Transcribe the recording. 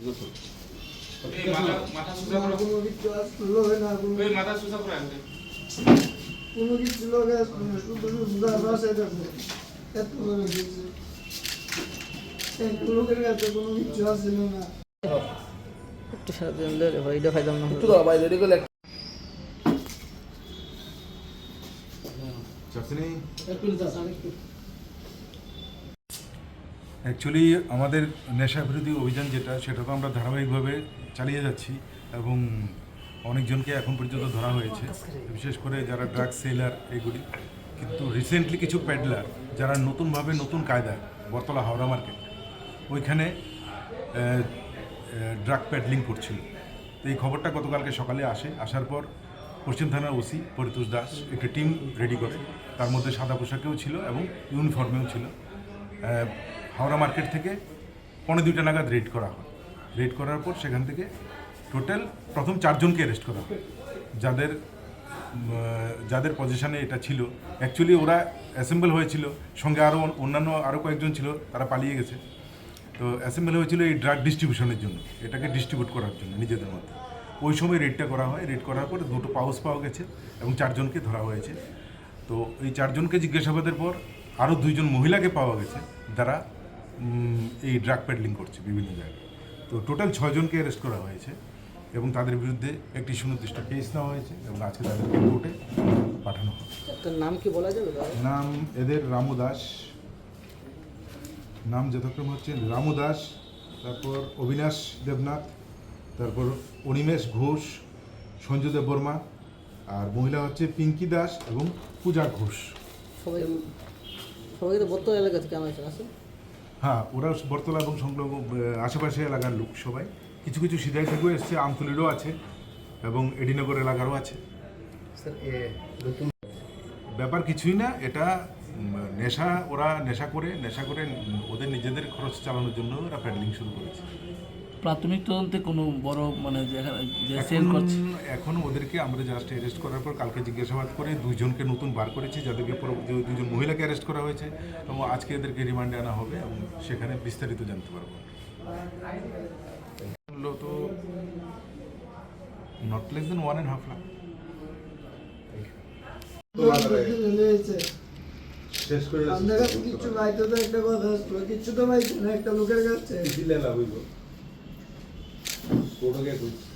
কোনো কিছু না করো আগে কোনো কিছু লোক আসলো না শুধু শুধু বাসায় থাকবে এত করে দিয়েছে এই লোকের কাছে কোনো কিছু আসছিল না। একটু ভাই না। একটু দাও ভাই রেডি করলে অ্যাকচুয়ালি আমাদের নেশা বিরোধী অভিযান যেটা, সেটা তো আমরা ধারাবাহিকভাবে চালিয়ে যাচ্ছি এবং অনেকজনকে এখন পর্যন্ত ধরা হয়েছে। বিশেষ করে যারা ড্রাগ সেলার এগুলি, কিন্তু রিসেন্টলি কিছু প্যাডলার যারা নতুনভাবে নতুন কায়দায় বরতলা হাওড়া মার্কেট, ওইখানে ড্রাগ প্যাডলিং করছিল। তো এই খবরটা গতকালকে সকালে আসে, আসার পর পশ্চিম থানার ওসি পরিতোষ দাস একটি টিম রেডি করে। তার মধ্যে সাদা পোশাকেও ছিল এবং ইউনিফর্মেও ছিল। হাওড়া মার্কেট থেকে পনেরো দুইটা নাগাদ রেড করা হয়। রেড করার পর সেখান থেকে টোটাল প্রথম চারজনকে অ্যারেস্ট করা হয়। যাদের যাদের পজিশনে এটা ছিল। অ্যাকচুয়ালি ওরা অ্যাসেম্বল হয়েছিল। সঙ্গে আরও অন্যান্য আরও কয়েকজন ছিল, তারা পালিয়ে গেছে। তো অ্যাসেম্বল হয়েছিল এই ড্রাগ ডিস্ট্রিবিউশনের জন্য, এটাকে ডিস্ট্রিবিউট করার জন্য নিজেদের মধ্যে। ওই সময় রেডটা করা হয়। রেড করার পর দুটো পাউস পাওয়া গেছে এবং চারজনকে ধরা হয়েছে। তো এই চারজনকে জিজ্ঞাসাবাদের পর আরও দুইজন মহিলাকে পাওয়া গেছে, যারা এই ড্রাগ প্যাডলিং করছে বিভিন্ন জায়গায়। তো টোটাল ছয়জনকে অ্যারেস্ট করা হয়েছে এবং তাদের বিরুদ্ধে একটি সুনির্দিষ্ট কেস নেওয়া হয়েছে এবং আজকে তাদেরকে কোর্টে পাঠানো হবে তার নাম কি বলা যাবে নাম এদের রামু দাস। নাম যথাক্রমে হচ্ছে রামু দাস তারপর অবিনাশ দেবনাথ তারপর অনিমেষ ঘোষ সঞ্জু দেব বর্মা আর মহিলা হচ্ছে পিঙ্কি দাস এবং পূজা ঘোষ। সবাই সবাই তো বর্তমান এলাকা থেকে আমার আছে? হ্যাঁ ওরা বরতলা এবং সংলগ্ন আশেপাশে এলাকার লোক সবাই। কিছু কিছু সিধাই থেকেও এসছে আমতলিরও আছে এবং এডিনগর এলাকারও আছে। ব্যাপার কিছুই না এটা নেশা ওরা নেশা করে নেশা করে ওদের নিজেদের খরচ চালানোর জন্য ওরা প্যাডলিং শুরু করেছে। প্রাথমিক তদন্তে কোনো বড় মানে সেল এখন করছে? এখন ওদেরকে আমরা জাস্ট অ্যারেস্ট করার পর কালকে জিজ্ঞাসাবাদ করে দুইজনকে নতুন বার করেছি যাদেরকে পর- দুজন মহিলাকে অ্যারেস্ট করা হয়েছে এবং আজকে এদেরকে রিমান্ডে আনা হবে এবং সেখানে বিস্তারিত জানতে পারব। তো not less than one and half lakh শেষ করে আমাদের কাছে কিছু পাইতে তো একটা কথা আসলো কিছু তো পাইছে না একটা লোকের কাছে। দিলে লাভ হইব छोड़ोगे कुछ।